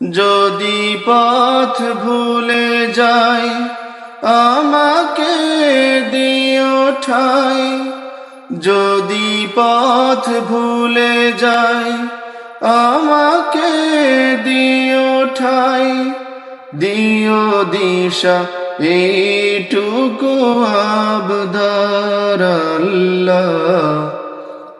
যদি পথ ভুলে যাই, আমাকে দিও ঠাই। যদি পথ ভুলে যাই, আমাকে দিও ঠাই। দিও দিশা, এইটুকু আবদার আল্লাহ।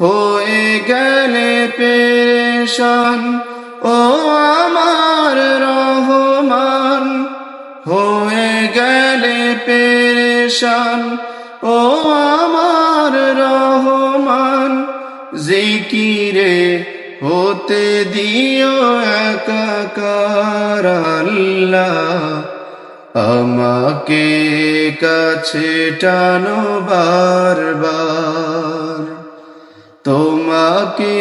হয়ে গেলে পেশান ও আমার রহমান। হয়ে গেলে পেশান ও আমার রহমান। জিকিরে হতে দিও একাকার আল্লাহ। আমাকে কাছে টানো বারবার। তোমাকে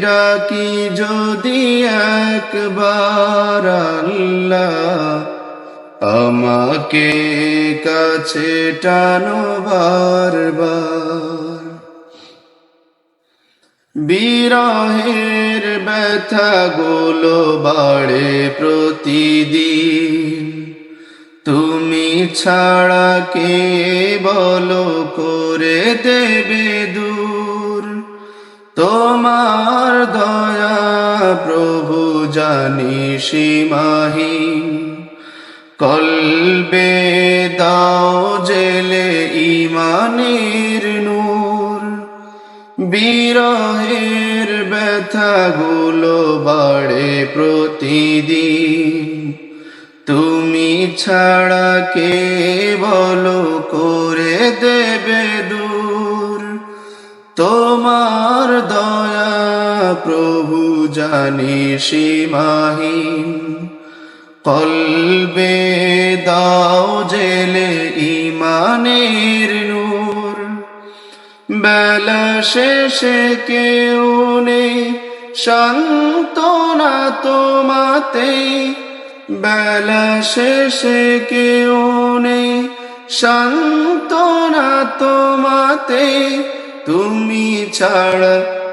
ডাকি যদি একবার আল্লাহ আমাকে কাছে টানো বারবার। বিরহের ব্যথা গুলো বাড়ে প্রতিদিন। তুমি ছাড়া কে বলো করে দেবে দূর। তোমার দয়া প্রভু জানি সীমাহীন। কলবে দাও জেলে ইমানের নূর। বিরহের ব্যথাগুলো বাড়ে প্রতিদিন। তুমি ছাড়া কে বলো করে দেবে প্রভু জানি সীমাহীন। কলবে দাও জেলে ইমানের নূর। বেলা শেষে কেউ নেই, সান্ত্বনা তোমাতে। বেলা শেষে কেউ নেই, সান্ত্বনা তোমাতে। তুমি ছাড়া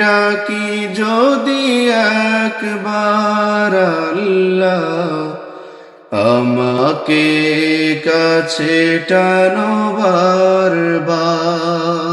ডাকি যদি একবার আল্লাহ আমাকে কাছে টানো বারবার।